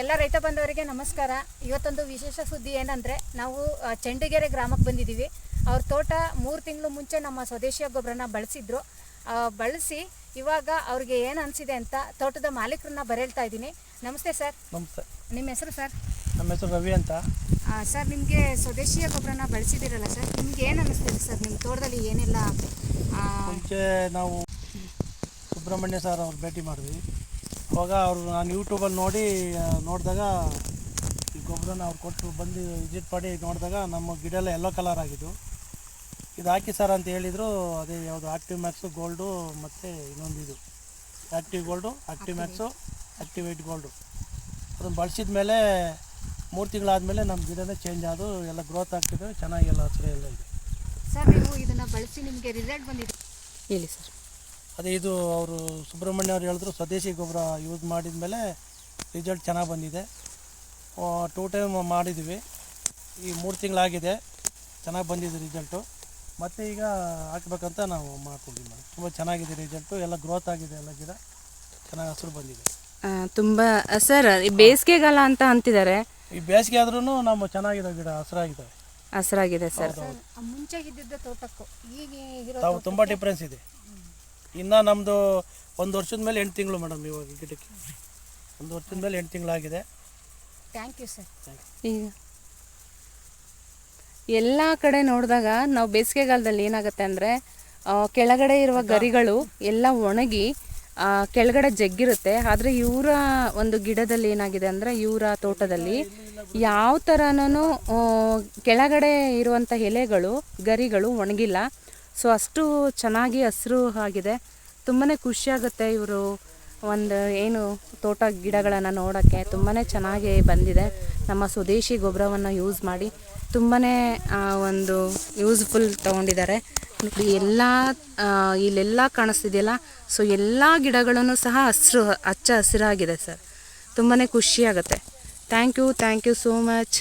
ಎಲ್ಲ ರೈತ ಬಂಧುವರಿಗೆ ನಮಸ್ಕಾರ. ಇವತ್ತೊಂದು ವಿಶೇಷ ಸುದ್ದಿ ಏನಂದರೆ ನಾವು ಚಂಡಿಗೆರೆ ಗ್ರಾಮಕ್ಕೆ ಬಂದಿದ್ದೀವಿ. ಅವ್ರ ತೋಟ ಮೂರು ತಿಂಗಳು ಮುಂಚೆ ನಮ್ಮ ಸ್ವದೇಶಿಯ ಗೊಬ್ಬರನ ಬಳಸಿದ್ರು. ಬಳಸಿ ಇವಾಗ ಅವ್ರಿಗೆ ಏನು ಅನಿಸಿದೆ ಅಂತ ತೋಟದ ಮಾಲೀಕರನ್ನ ಬರೇಳ್ತಾ ಇದ್ದೀನಿ. ನಮಸ್ತೆ ಸರ್. ನಮಸ್ತೆ. ನಿಮ್ಮ ಹೆಸರು ಸರ್? ನಮ್ಮ ಹೆಸರು ರವಿ ಅಂತ. ಸರ್ ನಿಮಗೆ ಸ್ವದೇಶಿಯ ಗೊಬ್ಬರನ ಬಳಸಿದ್ದೀರಲ್ಲ ಸರ್? ನಿಮ್ಗೆ ಏನು ಅನ್ನಿಸ್ತಿದೆ ಸರ್? ನಿಮ್ಮ ತೋಟದಲ್ಲಿ ಏನೆಲ್ಲ ಮುಂಚೆ ನಾವು ಸುಬ್ರಹ್ಮಣ್ಯ ಸರ್ ಅವ್ರು ಭೇಟಿ ಮಾಡಿದ್ವಿ. ಅವಾಗ ಅವರು ನಾನು ಯೂಟ್ಯೂಬಲ್ಲಿ ನೋಡಿ ನೋಡಿದಾಗ ಈ ಗೊಬ್ಬರನ ಅವ್ರು ಕೊಟ್ಟು ಬಂದು ವಿಸಿಟ್ ಮಾಡಿ ನೋಡಿದಾಗ ನಮ್ಮ ಗಿಡ ಎಲ್ಲ ಎಲ್ಲೋ ಕಲರ್ ಆಗಿದ್ದು. ಇದು ಹಾಕಿ ಸರ್ ಅಂತ ಹೇಳಿದರು ಅದೇ ಯಾವುದು ಆಕ್ಟಿವ್ ಮ್ಯಾಕ್ಸು ಗೋಲ್ಡು ಮತ್ತು ಇನ್ನೊಂದು ಇದು. Active gold active max activate gold ಅದನ್ನು ಬಳಸಿದ ಮೇಲೆ ಮೂರು ತಿಂಗಳಾದಮೇಲೆ ನಮ್ಮ ಗಿಡನೇ ಚೇಂಜ್ ಆದು ಎಲ್ಲ ಗ್ರೋತ್ ಆಗ್ತಿದೆ ಚೆನ್ನಾಗಿ ಎಲ್ಲ ಹಸಿರು ಎಲ್ಲ ಇದೆ. ಸರ್ ನೀವು ಇದನ್ನು ಬಳಸಿ ನಿಮಗೆ ರಿಸಲ್ಟ್ ಬಂದಿದೆ. ಹೇಳಿ ಸರ್. ಅದೇ ಇದು ಅವರು ಸುಬ್ರಹ್ಮಣ್ಯ ಅವ್ರು ಹೇಳಿದ್ರು ಸ್ವದೇಶಿ ಗೊಬ್ಬರ ಯೂಸ್ ಮಾಡಿದ ಮೇಲೆ ರಿಸಲ್ಟ್ ಚೆನ್ನಾಗಿ ಬಂದಿದೆ. ಟೂ ಟೈಮ್ ಮಾಡಿದ್ವಿ. ಈ ಮೂರು ತಿಂಗಳಾಗಿದೆ. ಚೆನ್ನಾಗಿ ಬಂದಿದೆ ರಿಸಲ್ಟು ಮತ್ತು ಈಗ ಹಾಕ್ಬೇಕಂತ ನಾವು ಮಾಡ್ಕೊಂಡಿದ್ದೀವಿ ಮೇಡಮ್. ತುಂಬ ಚೆನ್ನಾಗಿದೆ ರಿಸಲ್ಟು ಎಲ್ಲ ಗ್ರೋತ್ ಆಗಿದೆ ಎಲ್ಲ ಗಿಡ. ಚೆನ್ನಾಗಿ ಹಸಿರು ಬಂದಿದೆ. ತುಂಬ ಸರ್ ಈ ಬೇಸಿಗೆಗಾಲ ಅಂತ ಅಂತಿದ್ದಾರೆ. ಈ ಬೇಸಿಗೆ ಆದ್ರೂ ನಮ್ಮ ಚೆನ್ನಾಗಿದೆ ಗಿಡ ಹಸಿರಾಗಿದೆ. ಹಸಿರಾಗಿದೆ ಸರ್ ಸರ್ ಮುಂಚೆ ಇದ್ದಿದ್ದ ತೋಟಕ್ಕೂ ಈಗ ತಾವು ತುಂಬ ಡಿಫ್ರೆನ್ಸ್ ಇದೆ. ಇನ್ನು ನಮ್ಮದು ಒಂದು ವರ್ಷದ ಮೇಲೆ ಎಂಟು ತಿಂಗಳು ಮೇಡಮ್ ಇವಾಗ ಗಿಡಕ್ಕೆ. ಒಂದು ವರ್ಷದ ಮೇಲೆ ಎಂಟು ತಿಂಗಳಾಗಿದೆ. ಥ್ಯಾಂಕ್ ಯು ಸರ್ ಈಗ ಎಲ್ಲ ಕಡೆ ನೋಡಿದಾಗ ನಾವು ಬೇಸಿಗೆಗಾಲದಲ್ಲಿ ಏನಾಗುತ್ತೆ ಅಂದರೆ ಕೆಳಗಡೆ ಇರುವ ಗರಿಗಳು ಎಲ್ಲ ಒಣಗಿ ಆ, ಕೆಳಗಡೆ ಜಗ್ಗಿರುತ್ತೆ. ಆದರೆ ಇವರ ಒಂದು ಗಿಡದಲ್ಲಿ ಏನಾಗಿದೆ ಅಂದರೆ ಇವರ ತೋಟದಲ್ಲಿ ಯಾವ ಥರನೂ ಕೆಳಗಡೆ ಇರುವಂಥ ಎಲೆಗಳು ಗರಿಗಳು ಒಣಗಿಲ್ಲ. ಸೊ ಅಷ್ಟು ಚೆನ್ನಾಗಿ ಹಸಿರು ಆಗಿದೆ. ತುಂಬಾ ಖುಷಿಯಾಗುತ್ತೆ ಇವರು ಒಂದು ಏನು ತೋಟ ಗಿಡಗಳನ್ನು ನೋಡೋಕ್ಕೆ. ತುಂಬಾ ಚೆನ್ನಾಗಿ ಬಂದಿದೆ. ನಮ್ಮ ಸ್ವದೇಶಿ ಗೊಬ್ಬರವನ್ನು ಯೂಸ್ ಮಾಡಿ ತುಂಬಾ ಒಂದು ಯೂಸ್ಫುಲ್ ತೊಗೊಂಡಿದ್ದಾರೆ. ಎಲ್ಲ ಇಲ್ಲೆಲ್ಲ ಕಾಣಿಸ್ತಿದೆಯಲ್ಲ? ಸೊ ಎಲ್ಲ ಗಿಡಗಳನ್ನು ಸಹ ಹಸಿರು, ಹಚ್ಚ ಹಸಿರಾಗಿದೆ ಸರ್. ತುಂಬಾ ಖುಷಿಯಾಗುತ್ತೆ. Thank you thank you so much